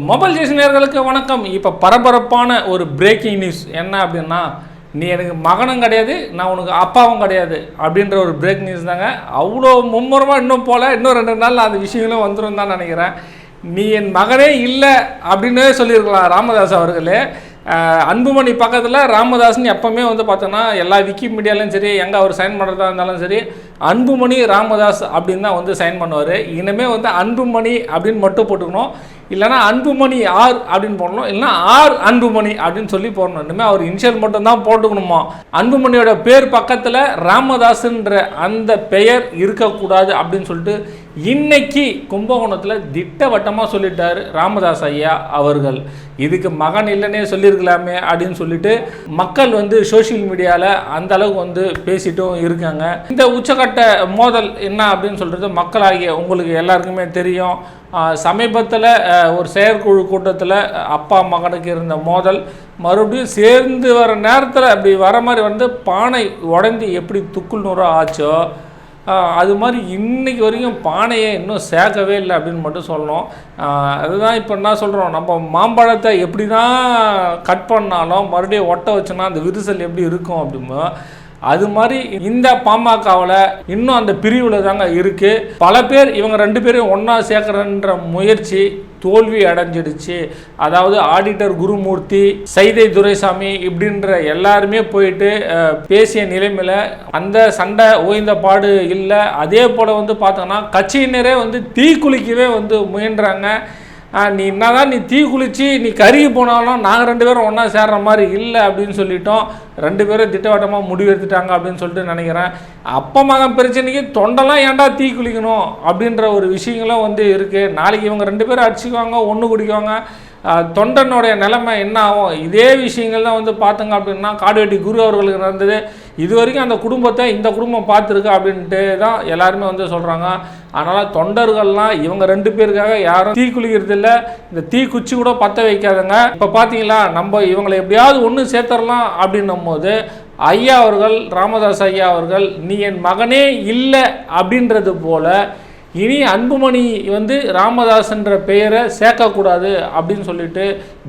Mobile ஜேசி வணக்கம். இப்போ பரபரப்பான ஒரு பிரேக்கிங் நியூஸ் என்ன அப்படின்னா நீ எனக்கு மகனும் கிடையாது நான் உனக்கு அப்பாவும் கிடையாது அப்படின்ற ஒரு பிரேக் நியூஸ் தாங்க. அவ்வளோ மும்முரமாக இன்னும் போகல இன்னும் ரெண்டு நாள் அந்த விஷயங்களும் வந்துடும் தான் நினைக்கிறேன். நீ என் மகனே இல்லை அப்படின்னே சொல்லியிருக்கலாம் ராமதாஸ் அவர்களே. அன்புமணி பக்கத்தில் ராமதாஸ்னு எப்போவுமே வந்து பார்த்தோன்னா எல்லா விக்கிமீடியாலையும் சரி எங்கே அவர் சைன் பண்ணுறதா இருந்தாலும் சரி அன்புமணி ராமதாஸ் அப்படின்னு தான் வந்து சைன் பண்ணுவார். இனிமே வந்து அன்புமணி அப்படின்னு மட்டும் போட்டுக்கணும். இல்லைன்னா அன்புமணி ஆர் அப்படின்னு போடணும். இல்லைன்னா ஆர் அன்புமணி அப்படின்னு சொல்லி போடணும். இனிமேல் அவர் இனிஷியல் மட்டும்தான் போட்டுக்கணுமா? அன்புமணியோட பேர் பக்கத்தில் ராமதாஸுன்ற அந்த பெயர் இருக்கக்கூடாது அப்படின்னு சொல்லிட்டு இன்னைக்கு கும்பகோணத்தில் திட்டவட்டமாக சொல்லிட்டார் ராமதாஸ் ஐயா அவர்கள். இதுக்கு மகன் இல்லைன்னே சொல்லியிருக்கலாமே அப்படின்னு சொல்லிட்டு மக்கள் வந்து சோஷியல் மீடியாவில் அந்த அளவுக்கு வந்து பேசிட்டும் இருக்காங்க. இந்த உச்சகட்ட மோதல் என்ன அப்படின்னு சொல்கிறது மக்களாகிய உங்களுக்கு எல்லாருக்குமே தெரியும். சமீபத்தில் ஒரு செயற்குழு கூட்டத்தில் அப்பா மகனுக்கு இருந்த மோதல். மறுபடியும் சேர்ந்து வர நேரத்தில் அப்படி வர மாதிரி வந்து பானை உடஞ்சி எப்படி துக்குள் நூறாக ஆச்சோ? அது மாதிரி இன்னைக்கு வரைக்கும் பானையை இன்னும் சேர்க்கவே இல்லை அப்படின்னு மட்டும் சொல்லணும். அதுதான் இப்போ என்ன சொல்கிறோம் நம்ம மாம்பழத்தை எப்படி தான் கட் பண்ணாலும் மறுபடியும் ஒட்ட வச்சோன்னா அந்த விரிசல் எப்படி இருக்கும் அப்படிமோ அது மாதிரி இந்த பாமகவில் இன்னும் அந்த பிரிவில் தாங்க இருக்குது பல பேர் இவங்க ரெண்டு பேரையும் ஒன்றா சேர்க்குறன்ற முயற்சி தோல்வி அடைஞ்சிடுச்சு. அதாவது ஆடிட்டர் குருமூர்த்தி சைதை துரைசாமி இப்படின்ற எல்லாருமே போயிட்டு பேசிய நிலைமையில் அந்த சண்டை ஓய்ந்த பாடு இல்லை. அதே போல் வந்து பார்த்தோன்னா கட்சியினரே வந்து தீக்குளிக்கவே வந்து முயன்றாங்க. நீ என்னதான் நீ தீ குளித்து நீ கருகி போனாலும் நாங்கள் ரெண்டு பேரும் ஒன்றா சேர்ற மாதிரி இல்லை அப்படின்னு சொல்லிட்டோம். ரெண்டு பேரும் திட்டவட்டமாக முடிவெடுத்துட்டாங்க அப்படின்னு சொல்லிட்டு நினைக்கிறேன். அப்பா மகன் பிரச்சனைக்கு தொண்டெல்லாம் ஏன்டா தீ குளிக்கணும் அப்படின்ற ஒரு விஷயங்களும் வந்து இருக்குது நாளைக்கு இவங்க ரெண்டு பேரும் அடிச்சுக்குவாங்க ஒன்று குடிக்குவாங்க. தொண்டனுடைய நிலைமை என்ன ஆகும்? இதே விஷயங்கள் தான் வந்து பார்த்துங்க அப்படின்னா காடுவெட்டி குரு அவர்களுக்கு நடந்தது. இது வரைக்கும் அந்த குடும்பத்தை இந்த குடும்பம் பார்த்துருக்கு அப்படின்ட்டு தான் எல்லாருமே வந்து சொல்கிறாங்க அதனால் தொண்டர்கள்லாம் இவங்க ரெண்டு பேருக்காக யாரும் தீ குளிக்கிறது இல்லை. இந்த தீ குச்சி கூட பற்ற வைக்காதுங்க. இப்போ பார்த்தீங்களா நம்ம இவங்களை எப்படியாவது ஒன்று சேர்த்துடலாம் அப்படின்னும் போது ஐயா அவர்கள் ராமதாஸ் ஐயா அவர்கள் நீ என் மகனே இல்லை அப்படின்றது போல இனி அன்புமணி வந்து ராமதாஸ்ன்ற பெயரை சேர்க்கக்கூடாது அப்படின்னு சொல்லிட்டு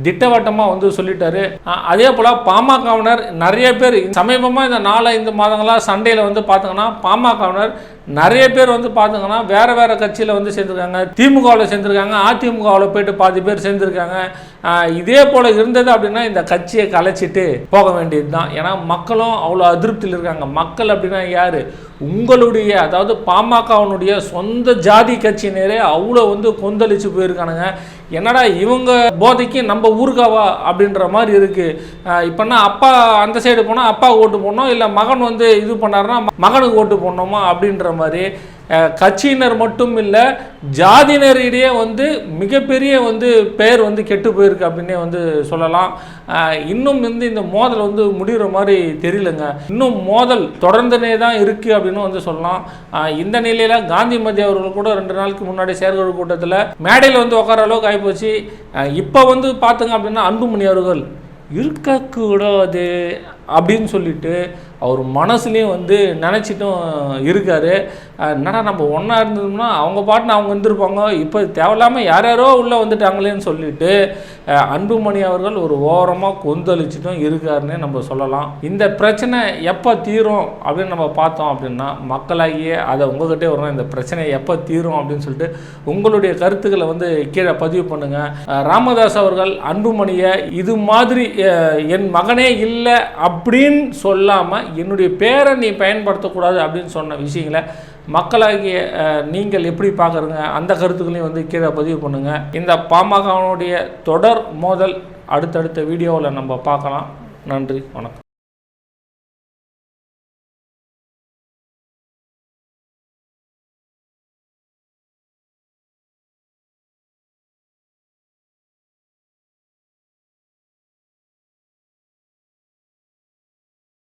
திட்டவட்டமாக வந்து சொல்லிட்டாரு. அதே போல் பாமகவினர் நிறைய பேர் சமீபமாக இந்த நாலு ஐந்து மாதங்களாக சண்டையில் வந்து பார்த்தீங்கன்னா பாமகவினர் நிறைய பேர் வந்து பார்த்தீங்கன்னா வேறு வேறு கட்சியில் வந்து சேர்ந்துருக்காங்க. திமுகவில் சேர்ந்துருக்காங்க. அதிமுகவில் போயிட்டு பாதி பேர் சேர்ந்துருக்காங்க. இதே போல் இருந்தது அப்படின்னா இந்த கட்சியை கலைச்சிட்டு போக வேண்டியது தான் ஏன்னா மக்களும் அவ்வளோ அதிருப்தியில் இருக்காங்க. மக்கள் அப்படின்னா யார்? உங்களுடைய அதாவது பாமகவினுடைய சொந்த ஜாதி கட்சியினரே அவ்வளோ வந்து கொந்தளிச்சு போயிருக்கானுங்க. என்னடா இவங்க போதைக்கு நம்ம ஊருக்காவா அப்படின்ற மாதிரி இருக்குது இப்போனா அப்பா அந்த சைடு போனால் அப்பாவுக்கு ஓட்டு போடணும் இல்லை மகன் வந்து இது பண்ணாருன்னா மகனுக்கு ஓட்டு போடணுமா அப்படின்ற மாதிரி. கட்சியினர் மட்டும் இல்லை ஜாதியினரிடையே வந்து மிகப்பெரிய வந்து பெயர் வந்து கெட்டு போயிருக்கு அப்படின்னே வந்து சொல்லலாம். இன்னும் வந்து இந்த மோதல் வந்து முடிகிற மாதிரி தெரியலங்க. இன்னும் மோதல் தொடர்ந்துனே தான் இருக்குது அப்படின்னு வந்து சொல்லலாம். இந்த நிலையில் காந்திமதி அவர்கள் கூட ரெண்டு நாளுக்கு முன்னாடி செயற்குழு கூட்டத்தில் மேடையில் வந்து உட்கார அளவுக்கு ஆகிப்போச்சு இப்போ வந்து பார்த்துங்க அப்படின்னா அன்புமணி அவர்கள் இருக்கக்கூடாது. அப்படின்னு சொல்லிட்டு அவர் மனசுலேயும் வந்து நினச்சிட்டும் இருக்கார். என்னடா நம்ம ஒன்றா இருந்தோம்னா அவங்க பாட்டுன்னு அவங்க வந்துருப்பாங்க இப்போ தேவையில்லாமல் யார் யாரோ உள்ளே வந்துட்டாங்களேன்னு சொல்லிட்டு அன்புமணி அவர்கள் ஒரு ஓரமாக கொந்தளிச்சிட்டும் இருக்காருன்னு நம்ம சொல்லலாம். இந்த பிரச்சனை எப்போ தீரும் அப்படின்னு நம்ம பார்த்தோம் அப்படின்னா மக்களாகியே அதை உங்கள்கிட்டே வரும் இந்த பிரச்சனை எப்போ தீரும் அப்படின்னு சொல்லிட்டு உங்களுடைய கருத்துக்களை வந்து கீழே பதிவு பண்ணுங்கள் ராமதாஸ் அவர்கள் அன்புமணியை இது மாதிரி என் மகனே இல்லை அப்படின்னு சொல்லாமல் என்னுடைய பேரை நீ பயன்படுத்தக்கூடாது அப்படின்னு சொன்ன விஷயங்களை மக்களாகிய நீங்கள் எப்படி பார்க்குறீங்க? அந்த கருத்துக்களையும் வந்து கீழே பதிவு பண்ணுங்கள் இந்த பாமகனுடைய தொடர் மோதல் அடுத்தடுத்த வீடியோவில் நம்ம பார்க்கலாம். நன்றி வணக்கம்.